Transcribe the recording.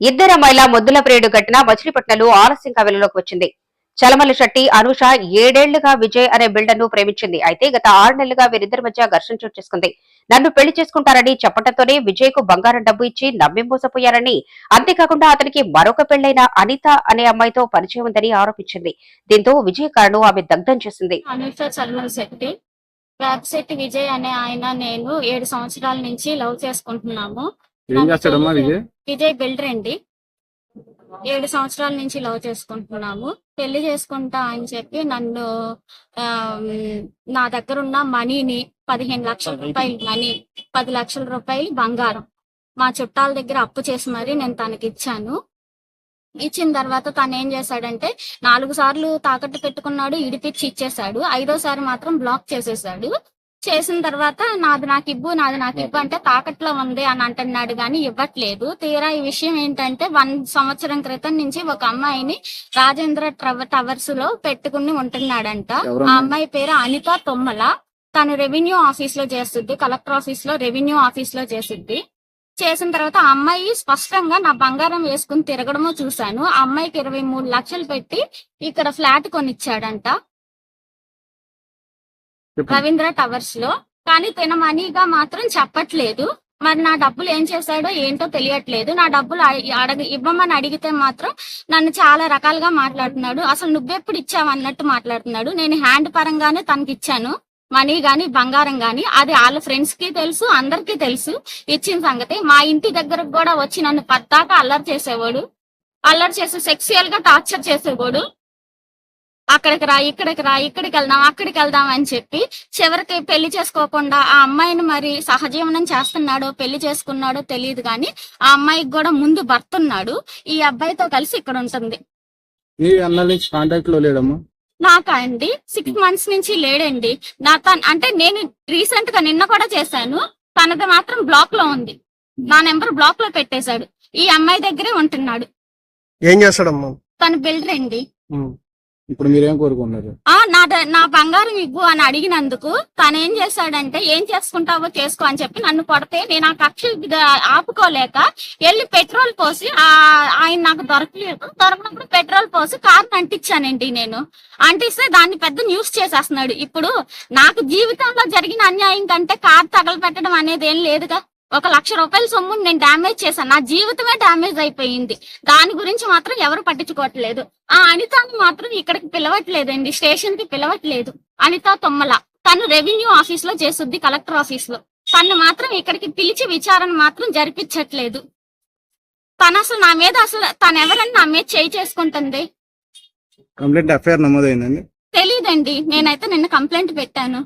ఇద్దరు అమ్మాయిల ముద్దుల ప్రియుడు ఘటన మచిలీపట్నంలో ఆలస్యం కవెలలోకి వచ్చింది. చలమల శెట్టి అనుష ఏడేళ్ళుగా విజయ్ అనే బిల్డర్ను ప్రేమించింది. అయితే గత ఆరు నెలలుగా వీరిద్దరి మధ్య ఘర్షణ చోటు చేసుకుంది. నన్ను పెళ్ళి చేసుకుంటారని చెప్పడంతోనే విజయ్కు బంగారం డబ్బు ఇచ్చి నమ్మి మోసపోయారని అంతేకాకుండా అతనికి మరొక పెళ్ళైన అనిత అనే అమ్మాయితో పరిచయం ఉందని ఆరోపించింది. దీంతో విజయ్ కారణం ఆమె దగ్ధం చేసింది. అనుష శెట్టి విజయ్ అనే ఆయన నేను ఏడు సంవత్సరాల నుంచి లవ్ చేసుకుంటున్నాము. ఏం చేస్తాడమ్మా విజయ్? విజయ్ బిల్డర్ అండి. ఏడు సంవత్సరాల నుంచి లవ్ చేసుకుంటున్నాము. పెళ్ళి చేసుకుంటా అని చెప్పి నన్ను నా దగ్గర ఉన్న మనీని పదిహేను లక్షల రూపాయలు మనీ పది లక్షల రూపాయలు బంగారం మా చుట్టాల దగ్గర అప్పు చేసి మరి నేను తనకి ఇచ్చాను. ఇచ్చిన తర్వాత తను ఏం చేశాడంటే నాలుగు సార్లు తాకట్టు పెట్టుకున్నాడు ఇడిపిచ్చి ఇచ్చేసాడు ఐదోసారి మాత్రం బ్లాక్ చేసేసాడు చేసిన తర్వాత నాది నాకు ఇవ్వు నాది నాకు ఇవ్వు అంటే తాకట్లో ఉంది అని అంటున్నాడు కానీ ఇవ్వట్లేదు. తీరా ఈ విషయం ఏంటంటే వన్ సంవత్సరం క్రితం నుంచి ఒక అమ్మాయిని రాజేంద్ర టవర్స్లో పెట్టుకుని ఉంటున్నాడంట. ఆ అమ్మాయి పేరు అనిత తొమ్మల. తను రెవెన్యూ ఆఫీస్లో చేస్తుంది కలెక్టర్ ఆఫీస్లో రెవెన్యూ ఆఫీస్లో చేస్తుంది చేసిన తర్వాత ఆ అమ్మాయి స్పష్టంగా నా బంగారం వేసుకుని తిరగడము చూశాను. ఆ అమ్మాయికి ఇరవై మూడు లక్షలు పెట్టి ఇక్కడ ఫ్లాట్ కొనిచ్చాడంట. రవీంద్ర టవర్స్లో. కానీ తిన మనీగా మాత్రం చెప్పట్లేదు. మరి నా డబ్బులు ఏం చేశాడో ఏంటో తెలియట్లేదు. నా డబ్బులు అడగ ఇవ్వమని అడిగితే మాత్రం నన్ను చాలా రకాలుగా మాట్లాడుతున్నాడు. అసలు నువ్వెప్పుడు ఇచ్చావు అన్నట్టు మాట్లాడుతున్నాడు. నేను హ్యాండ్ పరంగానే తనకి ఇచ్చాను. మనీ గాని బంగారం గాని అది వాళ్ళ ఫ్రెండ్స్కి తెలుసు అందరికీ తెలుసు ఇచ్చిన సంగతి. మా ఇంటి దగ్గరకు కూడా వచ్చి నన్ను పద్దాక అల్లరి చేసేవాడు. అల్లరి చేసి సెక్సువల్గా టార్చర్ చేసేవాడు. అక్కడికి రా ఇక్కడికి రా ఇక్కడికి వెళ్దాం అక్కడికి వెళ్దాం అని చెప్పి చివరికి పెళ్ళి చేసుకోకుండా ఆ అమ్మాయిని మరి సహజీవనం చేస్తున్నాడో పెళ్ళి చేసుకున్నాడో తెలియదు కానీ ఆ అమ్మాయికి కూడా ముందు భర్త ఉన్నాడు. ఈ అబ్బాయితో కలిసి ఇక్కడ ఉంటుంది. నీ అన్నల నుంచి కాంటాక్ట్లో లేడమ్మా? నాకా అండి? సిక్స్ మంత్స్ నుంచి లేడండి. నా తన అంటే నేను రీసెంట్గా నిన్న కూడా చేశాను. తనది మాత్రం బ్లాక్లో ఉంది. నా నెంబర్ బ్లాక్లో పెట్టేశాడు. ఈ అమ్మాయి దగ్గరే ఉంటున్నాడు. ఏం చేస్తాడమ్మా? తన బిల్డర్ అండి. ఇప్పుడు మీరేం కోరుకున్నారు ఆ నా నా బంగారం ఇవ్వు అని అడిగినందుకు తను ఏం చేశాడంటే ఏం చేసుకుంటావో చేసుకో అని చెప్పి నన్ను కొడితే నేను ఆ కక్ష ఆపుకోలేక వెళ్ళి పెట్రోల్ పోసి ఆ ఆయన నాకు దొరకలేదు. దొరకనప్పుడు పెట్రోల్ పోసి కార్ అంటించానండి నేను. అంటిస్తే దాన్ని పెద్ద న్యూస్ చేసేస్తున్నాడు. ఇప్పుడు నాకు జీవితంలో జరిగిన అన్యాయం కంటే కార్ తగలపెట్టడం అనేది ఏం లేదుగా. ఒక లక్ష రూపాయల సొమ్ముని నేను డామేజ్ చేశాను. నా జీవితమే డామేజ్ అయిపోయింది. దాని గురించి మాత్రం ఎవరు పట్టించుకోవట్లేదు. ఆ అనితను మాత్రం ఇక్కడికి పిలవట్లేదండి స్టేషన్కి పిలవట్లేదు. అనిత తొమ్మల. తను రెవెన్యూ ఆఫీస్లో చేస్తుంది కలెక్టర్ ఆఫీస్లో తను మాత్రం ఇక్కడికి పిలిచి విచారణ మాత్రం జరిపించట్లేదు. తను అసలు నా మీద అసలు తను ఎవరని నా మీద చేయి చేసుకుంటుంది? కంప్లైంట్ ఎఫ్ఐఆర్ నమోదైందండి. తెలీదండి. నేనైతే నిన్న కంప్లైంట్ పెట్టాను.